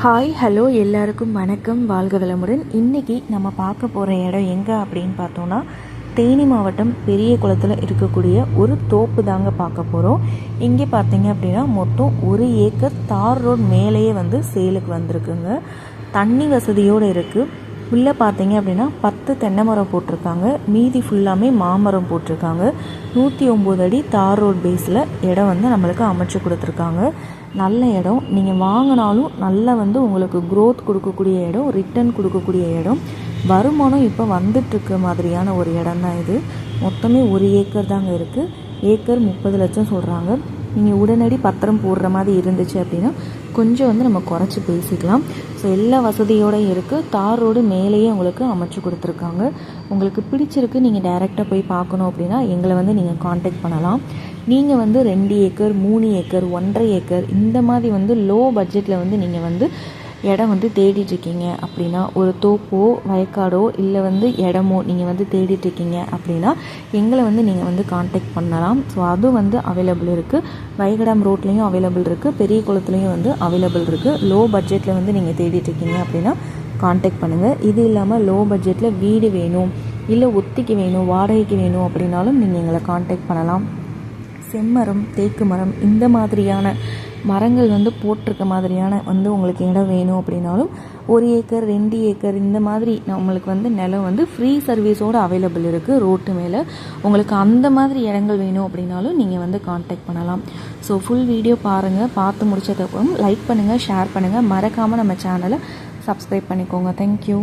Hi hello எல்லாருக்கும் வணக்கம். வாழ்க வளமுடன். இன்றைக்கி நம்ம பார்க்க போகிற இடம் எங்கே அப்படின்னு பார்த்தோன்னா தேனி மாவட்டம் பெரிய குளத்தில் இருக்கக்கூடிய ஒரு தோப்பு தாங்க பார்க்க போகிறோம் இங்கே பார்த்தீங்க அப்படின்னா மொத்தம் ஒரு ஏக்கர் தார் ரோட் மேலேயே வந்து சேலுக்கு வந்திருக்குங்க. தண்ணி வசதியோடு இருக்குது உள்ளே பார்த்தீங்க அப்படின்னா பத்து தென்னை மரம் போட்டிருக்காங்க. மீதி ஃபுல்லாமே மாமரம் போட்டிருக்காங்க. நூற்றி ஒம்பது அடி தார் ரோட் பேஸில் இடம் வந்து நம்மளுக்கு அமைச்சு கொடுத்துருக்காங்க. நல்ல இடம். நீங்கள் வாங்கினாலும் நல்லா வந்து உங்களுக்கு க்ரோத் கொடுக்கக்கூடிய இடம் ரிட்டர்ன் கொடுக்கக்கூடிய இடம். வருமானம் இப்போ வந்துட்டுருக்க மாதிரியான ஒரு இடம் தான் இது. மொத்தமே ஒரு ஏக்கர் தாங்க இருக்குது ஏக்கர் முப்பது லட்சம் சொல்கிறாங்க நீங்கள் உடனடி பத்திரம் போடுற மாதிரி இருந்துச்சு அப்படின்னா கொஞ்சம் வந்து நம்ம குறைச்சி பேசிக்கலாம். ஸோ எல்லா வசதியோடையும் இருக்குது தார் ரோடு மேலேயே உங்களுக்கு அமைச்சு கொடுத்துருக்காங்க. உங்களுக்கு பிடிச்சிருக்கு நீங்கள் டைரெக்டாக போய் பார்க்கணும் அப்படின்னா எங்களை வந்து நீங்கள் காண்டாக்ட் பண்ணலாம். நீங்கள் வந்து ரெண்டு ஏக்கர் மூணு ஏக்கர் ஒன்றரை ஏக்கர் இந்த மாதிரி வந்து லோ பட்ஜெட்டில் வந்து நீங்கள் வந்து இடம் வந்து தேடிட்டு இருக்கீங்க அப்படின்னா ஒரு தோப்போ வயக்காடோ இல்லை வந்து இடமோ நீங்கள் வந்து தேடிட்டுருக்கீங்க அப்படின்னா எங்களை வந்து நீங்கள் வந்து காண்டாக்ட் பண்ணலாம். ஸோ அதுவும் வந்து அவைலபிள் இருக்குது வைகடாம் ரோட்லேயும் அவைலபிள் இருக்குது பெரிய குளத்துலேயும் வந்து அவைலபிள் இருக்குது லோ பட்ஜெட்டில் வந்து நீங்கள் தேடிட்டுருக்கீங்க அப்படின்னா காண்டாக்ட் பண்ணுங்கள் இது இல்லாமல் லோ பட்ஜெட்டில் வீடு வேணும் இல்லை ஒத்திக்கு வேணும் வாடகைக்கு வேணும் அப்படின்னாலும் நீங்கள் எங்களை காண்டாக்ட் பண்ணலாம். செம்மரம் தேக்கு மரம் இந்த மாதிரியான மரங்கள் வந்து போட்டிருக்க மாதிரியான வந்து உங்களுக்கு இடம் வேணும் அப்படின்னாலும் ஒரு ஏக்கர் ரெண்டு ஏக்கர் இந்த மாதிரி நம்மளுக்கு வந்து நிலம் வந்து ஃப்ரீ சர்வீஸோடு அவைலபிள் இருக்குது ரோட்டு மேலே. உங்களுக்கு அந்த மாதிரி இடங்கள் வேணும் அப்படின்னாலும் நீங்கள் வந்து காண்டாக்ட் பண்ணலாம். ஸோ ஃபுல் வீடியோ பாருங்கள் பார்த்து முடிச்சதுக்கப்புறம் லைக் பண்ணுங்கள் ஷேர் பண்ணுங்கள் மறக்காமல் நம்ம சேனலை சப்ஸ்கிரைப் பண்ணிக்கோங்க. தேங்க்யூ